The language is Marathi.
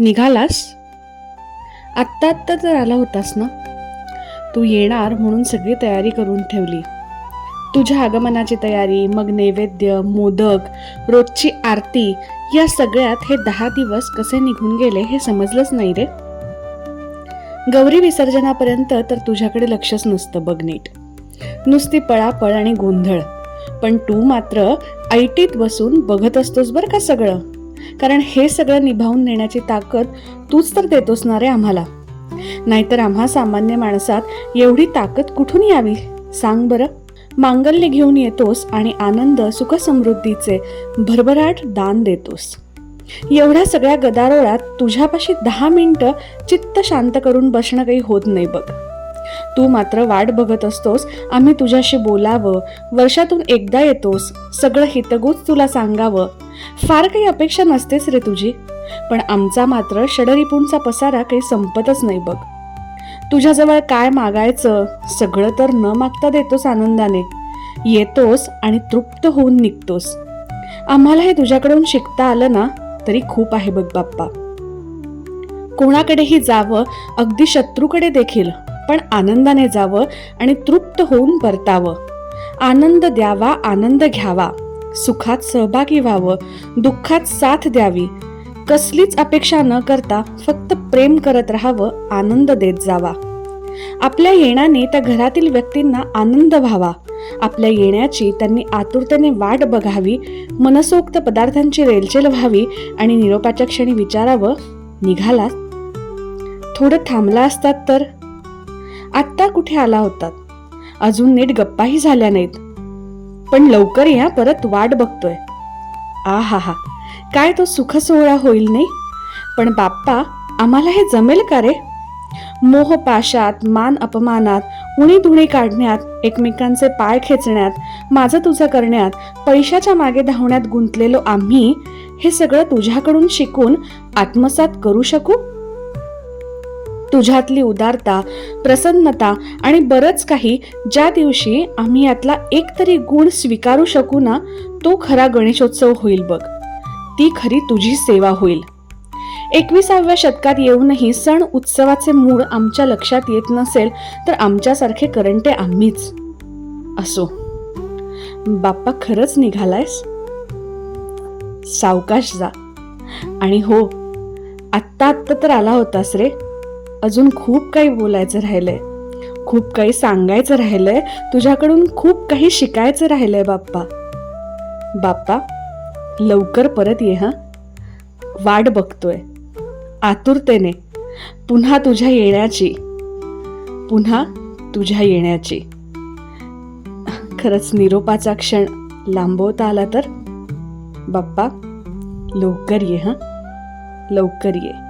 निघालास? आत्ता आत्ता तर आला होतास ना? तू येणार म्हणून सगळी तयारी करून ठेवली. तुझ्या आगमनाची तयारी मग नैवेद्य मोदक रोजची आरती या सगळ्यात हे दहा दिवस कसे निघून गेले हे समजलंच नाही रे. गौरी विसर्जनापर्यंत तर तुझ्याकडे लक्षच नसतं बघ नीट. नुसती पळापळ आणि गोंधळ. पण तू मात्र ऐटीत बसून बघत असतोस बरं का सगळं? कारण हे सगळं निभावून नेण्याची ताकद तूच तर देतोस ना रे आम्हाला. नाहीतर आम्हा सामान्य माणसात एवढी ताकद कुठून यावी? सांग बरं. मांगल्य घेऊन येतोस आणि आनंद सुखसमृद्धीचे भरभराट दान देतोस. एवढ्या सगळ्या गदारोळात तुझ्यापाशी दहा मिनटं चित्त शांत करून बसणं काही होत नाही बघ. तू मात्र वाट बघत असतोस आम्ही तुझ्याशी बोलावं वर्षातून एकदा येतोस सगळं हितगूच तुला सांगावं. फार काही अपेक्षा नसतेच रे तुझी पण आमचा मात्र षडरिपूंचा पसारा काही संपतच नाही बघ. तुझ्याजवळ काय मागायचं सगळं तर न मागता देतोस आनंदाने. येतोस आणि तृप्त होऊन निघतोस. आम्हाला हे तुझ्याकडून शिकता आलं ना? तरी खूप आहे बघ बाप्पा. कोणाकडेही जावं अगदी शत्रूकडे देखील पण आनंदाने जावं आणि तृप्त होऊन परतावं. आनंद द्यावा आनंद घ्यावा. सुखात सहभागी व्हावं दुःखात साथ द्यावी. कसलीच अपेक्षा न करता फक्त प्रेम करत राहावं आनंद देत जावा. आपल्या येण्याने त्या घरातील व्यक्तींना आनंद व्हावा. आपल्या येण्याची त्यांनी आतुरतेने वाट बघावी मनसोक्त पदार्थांची रेलचेल व्हावी आणि निरोपाच्या क्षणी विचारावं निघाला थोडं थांबला असतात तर? आत्ता कुठे आला होतात? अजून नीट गप्पाही झाल्या नाहीत. पण लवकर या परत वाट बघतोय. आ हा हा काय तो सुखसोहळा होईल नाही? पण बाप्पा आम्हाला हे जमेल का रे? मोहपाशात मान अपमानात उणी धुणी काढण्यात एकमेकांचे पाय खेचण्यात माझं तुझं करण्यात पैशाच्या मागे धावण्यात गुंतलेलो आम्ही हे सगळं तुझ्याकडून शिकून आत्मसात करू शकू? तुझ्यातली उदारता प्रसन्नता आणि बरंच काही ज्या दिवशी आम्ही यातला एक तरी गुण स्वीकारू शकू ना तो खरा गणेशोत्सव होईल बघ. ती खरी तुझी सेवा होईल. एकविसाव्या शतकात येऊनही सण उत्सवाचे मूळ आमच्या लक्षात येत नसेल तर आमच्यासारखे करंटे आम्हीच. असो बाप्पा खरंच निघालायस? सावकाश जा. आणि हो आत्ता आत्ता तर आला होतास रे. अजून खूप काही बोलायचं राहिलंय. खूप काही सांगायचं राहिलंय. तुझ्याकडून खूप काही शिकायचं राहिलंय बाप्पा. बाप्पा लवकर परत ये हा. वाट बघतोय. आतुरतेने पुन्हा तुझ्या येण्याची. पुन्हा तुझ्या येण्याची. खरंच निरोपाचा क्षण लांबवता आला तर? बाप्पा लवकर ये हां? लवकर ये.